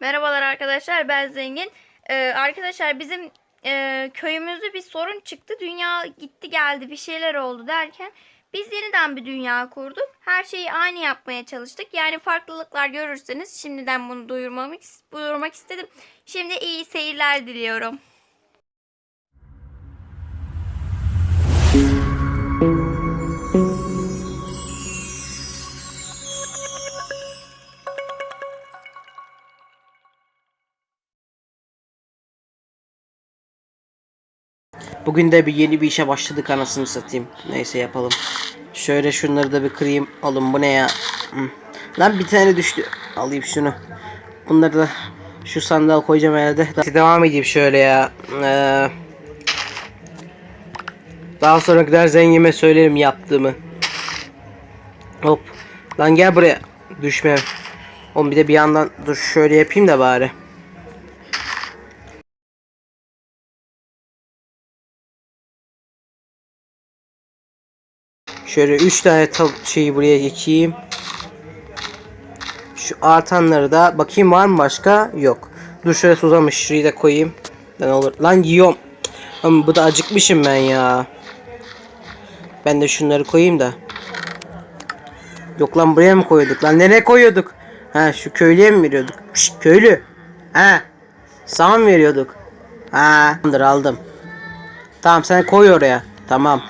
Merhabalar arkadaşlar ben Zengin. Ee, arkadaşlar bizim e, köyümüzde bir sorun çıktı. Dünya gitti geldi bir şeyler oldu derken biz yeniden bir dünya kurduk. Her şeyi aynı yapmaya çalıştık. Yani farklılıklar görürseniz şimdiden bunu duyurmak, duyurmak istedim. Şimdi iyi seyirler diliyorum. Bugün de bir yeni bir işe başladık anasını satayım. Neyse yapalım. Şöyle şunları da bir kırayım. Alın bu ne ya? Hı. Lan bir tane düştü. Alayım şunu. Bunları da şu sandal koyacağım herhalde. Devam edeyim şöyle ya. Ee, daha sonra gider zengime söylerim yaptığımı. Hop. Lan gel buraya. Düşme. Oğlum bir de bir yandan dur şöyle yapayım da bari. Şöyle 3 tane şeyi buraya ekeyim. Şu artanları da bakayım var mı başka? Yok. Dur şöyle suzamış şurayı da koyayım. Lan olur. Lan yiyorum. Ama bu da acıkmışım ben ya. Ben de şunları koyayım da. Yok lan buraya mı koyduk? Lan nereye koyuyorduk? Ha şu köylüye mi veriyorduk? Şşt köylü. Ha. Sana mı veriyorduk? Ha. Aldım. Tamam sen koy oraya. Tamam.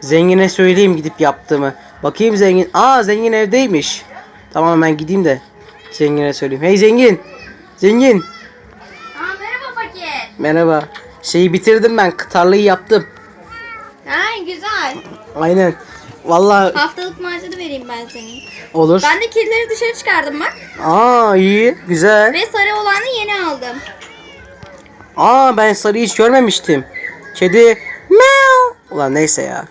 Zengine söyleyeyim gidip yaptığımı. Bakayım zengin. Aa zengin evdeymiş. Tamam ben gideyim de zengine söyleyeyim. Hey zengin. Zengin. Aa, merhaba fakir. Merhaba. Şeyi bitirdim ben. Tarlayı yaptım. Ha, güzel. Aynen. Vallahi Haftalık maaşını vereyim ben senin. olur. Ben de kedileri dışarı çıkardım bak. Aa iyi. Güzel. Ve sarı olanı yeni aldım. Aa ben sarıyı hiç görmemiştim. Kedi meow. Ulan neyse ya.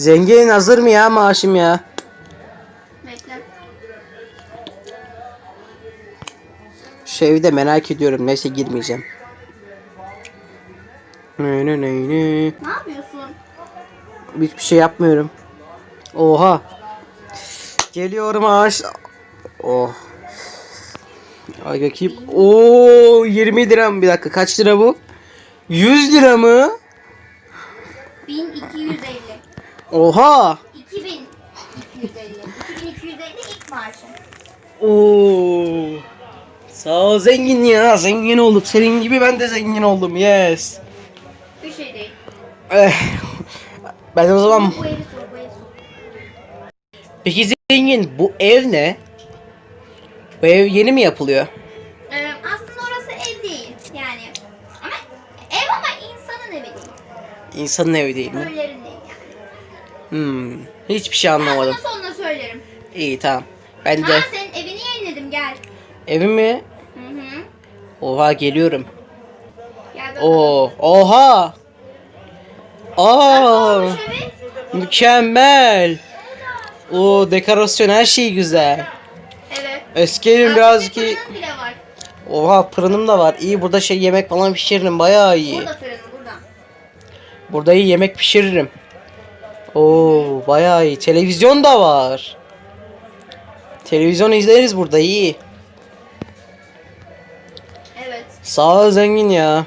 Zengin hazır mı ya maaşım ya? Bekle. Şu evi de merak ediyorum. Neyse girmeyeceğim. Ne ne ne ne. Ne yapıyorsun? Hiçbir şey yapmıyorum. Oha. Geliyorum ağaç. Oh. Ay bakayım. Oo 20 lira mı? Bir dakika kaç lira bu? 100 lira mı? 1250. Oha. 2250. 2250 ilk maaşım. Oo. Sağ ol zengin ya. Zengin olduk. Senin gibi ben de zengin oldum. Yes. Bir şey değil. Eh. Ben o zaman Bu evi sor, bu evi sor. Peki zengin bu ev ne? Bu ev yeni mi yapılıyor? Ee, aslında orası ev değil. Yani ama ev ama insanın evi değil. İnsanın evi değil mi? Yani. Hmm. Hiçbir şey anlamadım. sana sonra söylerim. İyi tamam. Ben de Ha senin evini yeniledim gel. evim mi? Hı hı. Oha geliyorum. Gel bakalım. Oo, oha. Aa, Olmuş mükemmel. O dekorasyon her şey güzel. Evet. Eski evim Aa, biraz bir de ki fırının bile var. Oha fırınım da var. İyi burada şey yemek falan pişiririm bayağı iyi. Burada fırın burada. Burada iyi yemek pişiririm. Oo bayağı iyi. Televizyon da var. Televizyon izleriz burada iyi. Evet. Sağ ol zengin ya.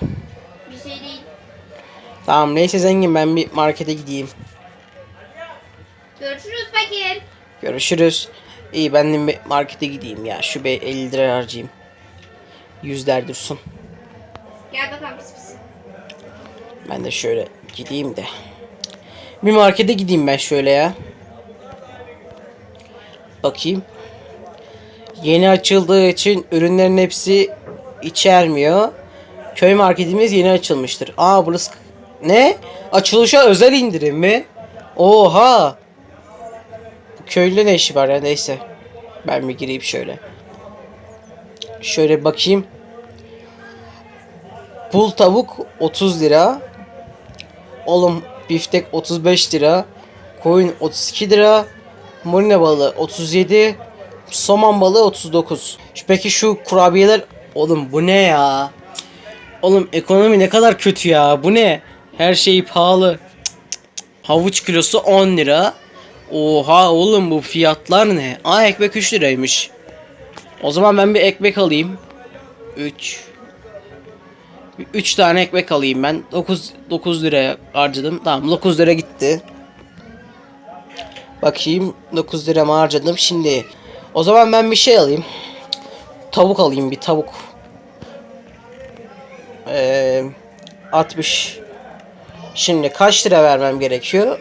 Bir şey değil. Tamam neyse zengin ben bir markete gideyim. Görüşürüz fakir. Görüşürüz. İyi ben de bir markete gideyim ya. Şu bir 50 lira harcayayım. Yüzler dursun. Gel bakalım pis pis. Ben de şöyle gideyim de. Bir markete gideyim ben şöyle ya. Bakayım. Yeni açıldığı için ürünlerin hepsi içermiyor. Köy marketimiz yeni açılmıştır. Aa burası ne? Açılışa özel indirim mi? Oha. Köylü ne işi var ya neyse. Ben bir gireyim şöyle. Şöyle bakayım. Pul tavuk 30 lira. Oğlum biftek 35 lira. Koyun 32 lira. Morine balığı 37. Somon balığı 39. Şu- Peki şu kurabiyeler oğlum bu ne ya? Oğlum ekonomi ne kadar kötü ya. Bu ne? Her şey pahalı. Havuç kilosu 10 lira. Oha oğlum bu fiyatlar ne? Aa ekmek 3 liraymış. O zaman ben bir ekmek alayım. 3 3 tane ekmek alayım ben. 9 9 liraya harcadım. Tamam 9 lira gitti. Bakayım 9 lira mı harcadım şimdi. O zaman ben bir şey alayım. Tavuk alayım bir tavuk. Ee, 60 Şimdi kaç lira vermem gerekiyor?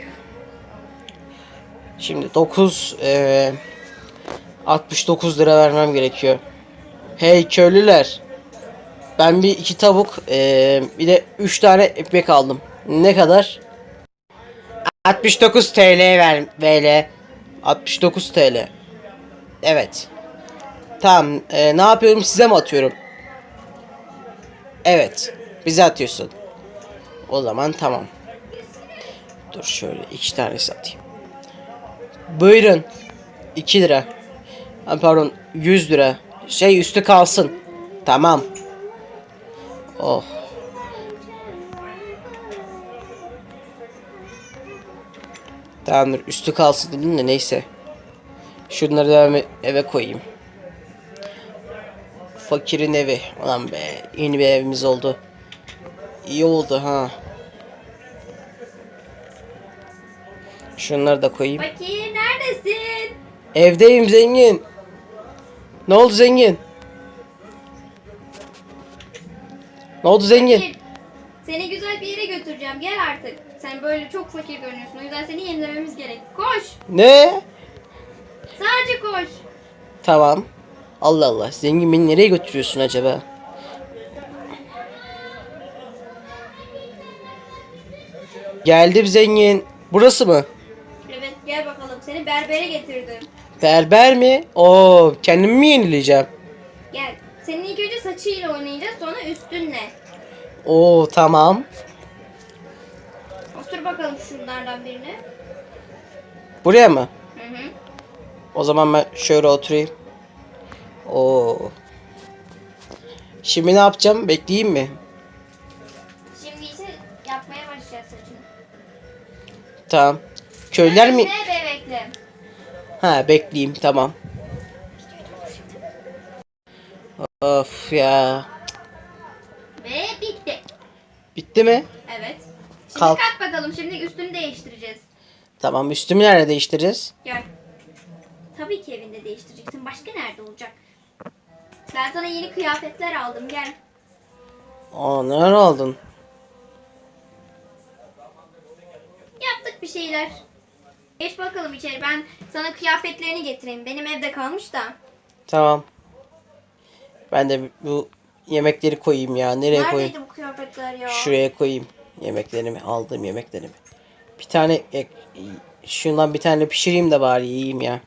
Şimdi 9 eee 69 lira vermem gerekiyor. Hey köylüler. Ben bir iki tavuk eee, bir de 3 tane ekmek aldım. Ne kadar? 69 TL ver VL. 69 TL. Evet. Tamam. eee, ne yapıyorum? Size mi atıyorum? Evet. Bize atıyorsun. O zaman tamam. Dur şöyle iki tane satayım. Buyurun. 2 lira. Ha, pardon 100 lira. Şey üstü kalsın. Tamam. Oh. Tamamdır üstü kalsın dedim de neyse. Şunları da eve- eve koyayım. Fakirin evi. Ulan be yeni bir evimiz oldu. İyi oldu ha. Şunları da koyayım. Fakir neredesin? Evdeyim zengin. Ne oldu zengin? Ne oldu zengin? Seni güzel bir yere götüreceğim. Gel artık. Sen böyle çok fakir görünüyorsun. O yüzden seni yenilememiz gerek. Koş. Ne? Sadece koş. Tamam. Allah Allah. Zengin beni nereye götürüyorsun acaba? Geldim zengin. Burası mı? Evet gel bakalım. Seni berbere getirdim. Berber mi? Oo, kendimi mi yenileyeceğim? Oo, tamam. Otur bakalım şunlardan birine. Buraya mı? Hı hı. O zaman ben şöyle oturayım. Oo. Şimdi ne yapacağım? Bekleyeyim mi? Şimdi ise yapmaya başlayacağız saçını. Tamam. Köyler mi? Ne bebekle? Ha bekleyeyim tamam. Of ya. Bitti. Mi? Evet. Şimdi Kalk. kalk bakalım. Şimdi üstünü değiştireceğiz. Tamam üstümü nerede değiştireceğiz? Gel. Tabii ki evinde değiştireceksin. Başka nerede olacak? Ben sana yeni kıyafetler aldım. Gel. Aa nerede aldın? Yaptık bir şeyler. Geç bakalım içeri. Ben sana kıyafetlerini getireyim. Benim evde kalmış da. Tamam. Ben de bu yemekleri koyayım ya. Nereye koyayım? Neredeydi bu kıyafetler ya? Şuraya koyayım. Yemeklerimi aldığım yemeklerimi. Bir tane ek, şundan bir tane pişireyim de bari yiyeyim ya.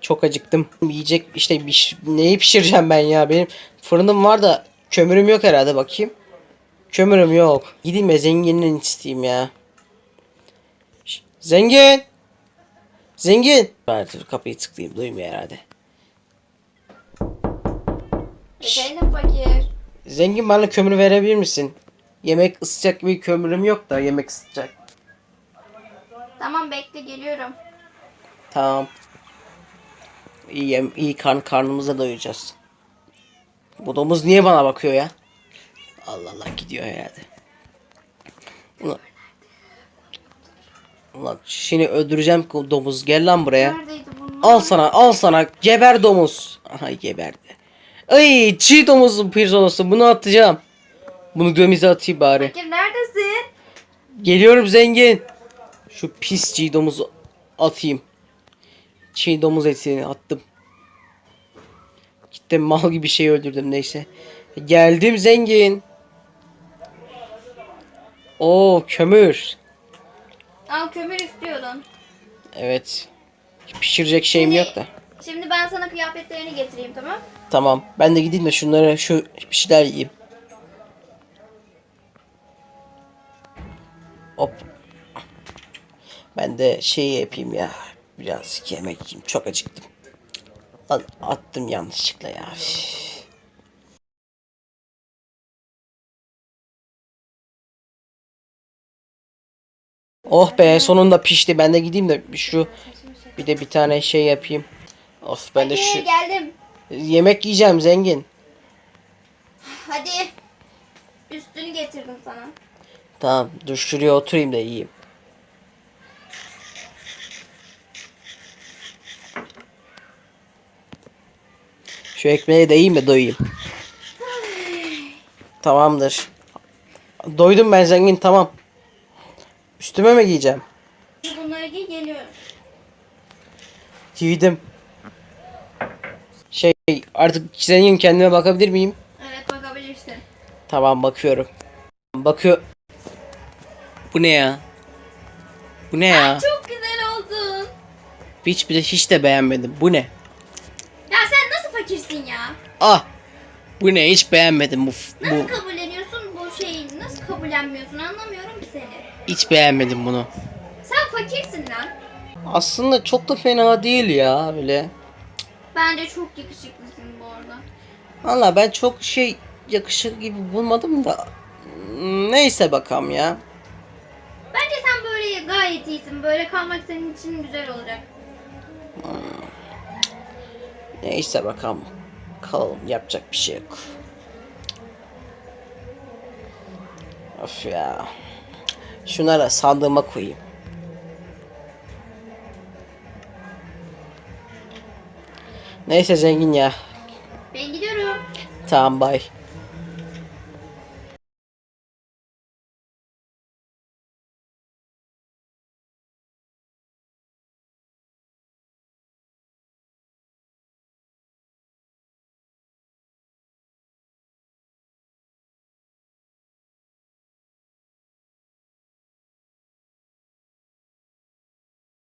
Çok acıktım. Yiyecek işte bir, ş- neyi pişireceğim ben ya? Benim fırınım var da kömürüm yok herhalde bakayım. Kömürüm yok. Gideyim ya zenginin isteyeyim ya. Zengin. Zengin. Ben kapıyı tıklayayım duymuyor herhalde. Efendim fakir. Zengin bana kömür verebilir misin? Yemek ısıtacak bir kömürüm yok da yemek ısıtacak. Tamam bekle geliyorum. Tamam. İyi, yem- iyi karn karnımıza doyuracağız. Bu domuz niye bana bakıyor ya? Allah Allah gidiyor herhalde. Ulan, Ulan şimdi öldüreceğim ki domuz. Gel lan buraya. Neredeydi bunlar? Al sana al sana. Geber domuz. Aha geberdi. Ay çiğ domuzun pirzolası. Bunu atacağım. Bunu dömize atayım bari. Fakir neredesin? Geliyorum zengin. Şu pis çiğ domuzu atayım. Çiğ domuz etini attım. Gittim mal gibi şey öldürdüm neyse. Geldim zengin. Oo kömür. Al kömür istiyordun. Evet. Pişirecek şeyim yok da. Şimdi ben sana kıyafetlerini getireyim tamam? Tamam. Ben de gideyim de şunları şu bir şeyler yiyeyim. Hop. Ben de şey yapayım ya. Biraz yemek yiyeyim. Çok acıktım. Lan attım yanlışlıkla ya. Oh be sonunda pişti. Ben de gideyim de şu bir de bir tane şey yapayım. Of ben de şu geldim. Yemek yiyeceğim zengin. Hadi. Üstünü getirdim sana. Tamam dur şuraya oturayım da yiyeyim. Şu ekmeği de yiyeyim de doyayım. Tamamdır. Doydum ben zengin tamam. Üstüme mi giyeceğim? Bunları giy geliyorum. Giydim. Şey artık zengin kendime bakabilir miyim? Evet bakabilirsin. Tamam bakıyorum. Bakıyor. Bu ne ya? Bu ne ya? Çok güzel oldun. Hiç bile hiç de beğenmedim. Bu ne? Ya sen nasıl fakirsin ya? Ah! Bu ne? Hiç beğenmedim bu. Nasıl bu kabulleniyorsun bu şeyi? Nasıl kabullenmiyorsun anlamıyorum ki seni. hiç beğenmedim bunu. Sen fakirsin lan. Aslında çok da fena değil ya öyle. Bence çok yakışıklısın bu arada. Valla ben çok şey yakışık gibi bulmadım da. Neyse bakalım ya. Bence sen böyle gayet iyisin. Böyle kalmak senin için güzel olacak. Neyse bakalım. Kalalım yapacak bir şey yok. Of ya. Şunları sandığıma koyayım. Neyse zengin ya. Ben gidiyorum. Tamam bay.